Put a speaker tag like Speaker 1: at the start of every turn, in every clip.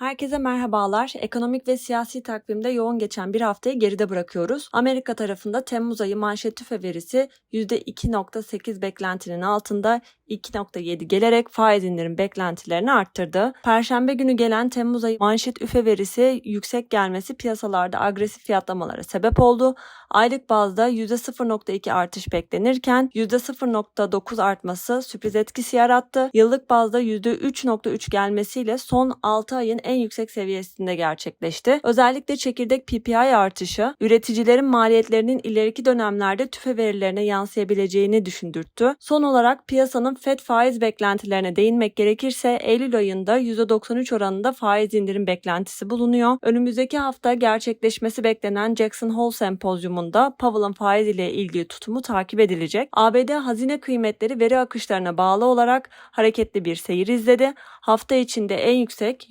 Speaker 1: Herkese merhabalar. Ekonomik ve siyasi takvimde yoğun geçen bir haftayı geride bırakıyoruz. Amerika tarafında Temmuz ayı manşet tüfe verisi %2.8 beklentinin altında 2.7 gelerek faiz indirim beklentilerini arttırdı. Perşembe günü gelen Temmuz ayı manşet üfe verisi yüksek gelmesi piyasalarda agresif fiyatlamalara sebep oldu. Aylık bazda %0.2 artış beklenirken %0.9 artması sürpriz etkisi yarattı. Yıllık bazda %3.3 gelmesiyle son 6 ayın en yüksek seviyesinde gerçekleşti. Özellikle çekirdek PPI artışı üreticilerin maliyetlerinin ileriki dönemlerde tüfe verilerine yansıyabileceğini düşündürttü. Son olarak piyasanın FED faiz beklentilerine değinmek gerekirse Eylül ayında %93 oranında faiz indirim beklentisi bulunuyor. Önümüzdeki hafta gerçekleşmesi beklenen Jackson Hole sempozyumunda Powell'ın faiz ile ilgili tutumu takip edilecek. ABD hazine kıymetleri veri akışlarına bağlı olarak hareketli bir seyir izledi. Hafta içinde en yüksek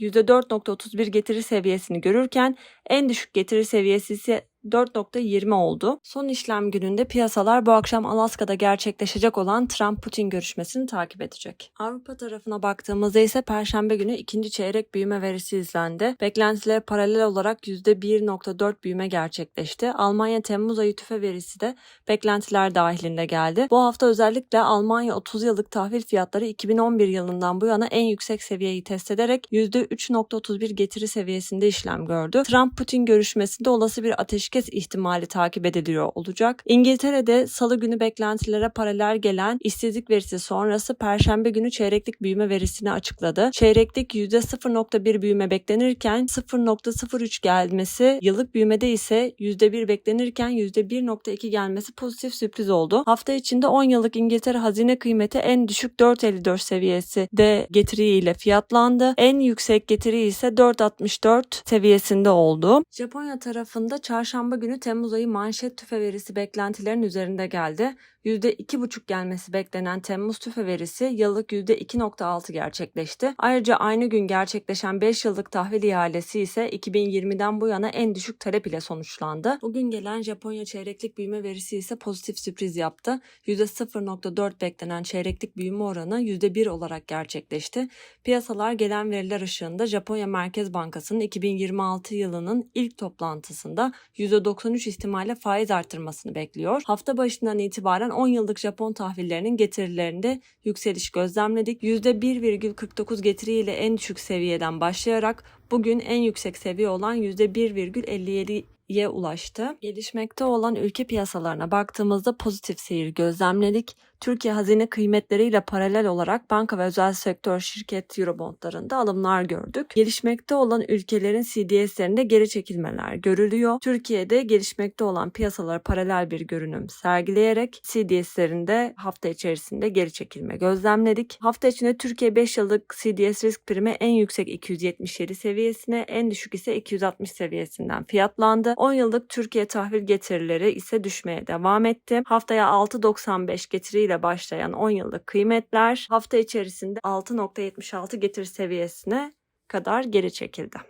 Speaker 1: %4.31 getiri seviyesini görürken en düşük getiri seviyesi ise 4.20 oldu. Son işlem gününde piyasalar bu akşam Alaska'da gerçekleşecek olan Trump-Putin görüşmesini takip edecek. Avrupa tarafına baktığımızda ise Perşembe günü ikinci çeyrek büyüme verisi izlendi. Beklentilere paralel olarak %1.4 büyüme gerçekleşti. Almanya Temmuz ayı tüfe verisi de beklentiler dahilinde geldi. Bu hafta özellikle Almanya 30 yıllık tahvil fiyatları 2011 yılından bu yana en yüksek seviyeyi test ederek %3.31 getiri seviyesinde işlem gördü. Trump-Putin görüşmesinde olası bir ateşkes ihtimali takip ediliyor olacak. İngiltere'de salı günü beklentilere paralel gelen işsizlik verisi sonrası perşembe günü çeyreklik büyüme verisini açıkladı. Çeyreklik %0.1 büyüme beklenirken 0.03 gelmesi, yıllık büyümede ise %1 beklenirken %1.2 gelmesi pozitif sürpriz oldu. Hafta içinde 10 yıllık İngiltere hazine kıymeti en düşük 4.54 seviyesi de getiriyle fiyatlandı. En yüksek getiri ise 4.64 seviyesinde oldu. Japonya tarafında çarşamba günü Temmuz ayı manşet tüfe verisi beklentilerin üzerinde geldi. %2,5 gelmesi beklenen Temmuz tüfe verisi yıllık %2,6 gerçekleşti. Ayrıca aynı gün gerçekleşen 5 yıllık tahvil ihalesi ise 2020'den bu yana en düşük talep ile sonuçlandı. Bugün gelen Japonya çeyreklik büyüme verisi ise pozitif sürpriz yaptı. %0,4 beklenen çeyreklik büyüme oranı %1 olarak gerçekleşti. Piyasalar gelen veriler ışığında Japonya Merkez Bankası'nın 2026 yılının ilk toplantısında %93 ihtimalle faiz artırmasını bekliyor. Hafta başından itibaren 10 yıllık Japon tahvillerinin getirilerinde yükseliş gözlemledik. %1,49 getiriyle en düşük seviyeden başlayarak bugün en yüksek seviye olan %1,57 ye ulaştı. Gelişmekte olan ülke piyasalarına baktığımızda pozitif seyir gözlemledik. Türkiye hazine kıymetleriyle paralel olarak banka ve özel sektör şirket Eurobondlarında alımlar gördük. Gelişmekte olan ülkelerin CDS'lerinde geri çekilmeler görülüyor. Türkiye'de gelişmekte olan piyasalara paralel bir görünüm sergileyerek CDS'lerinde hafta içerisinde geri çekilme gözlemledik. Hafta içinde Türkiye 5 yıllık CDS risk primi en yüksek 277 seviyesine, en düşük ise 260 seviyesinden fiyatlandı. 10 yıllık Türkiye tahvil getirileri ise düşmeye devam etti. Haftaya 6.95 getiriyle başlayan 10 yıllık kıymetler hafta içerisinde 6.76 getiri seviyesine kadar geri çekildi.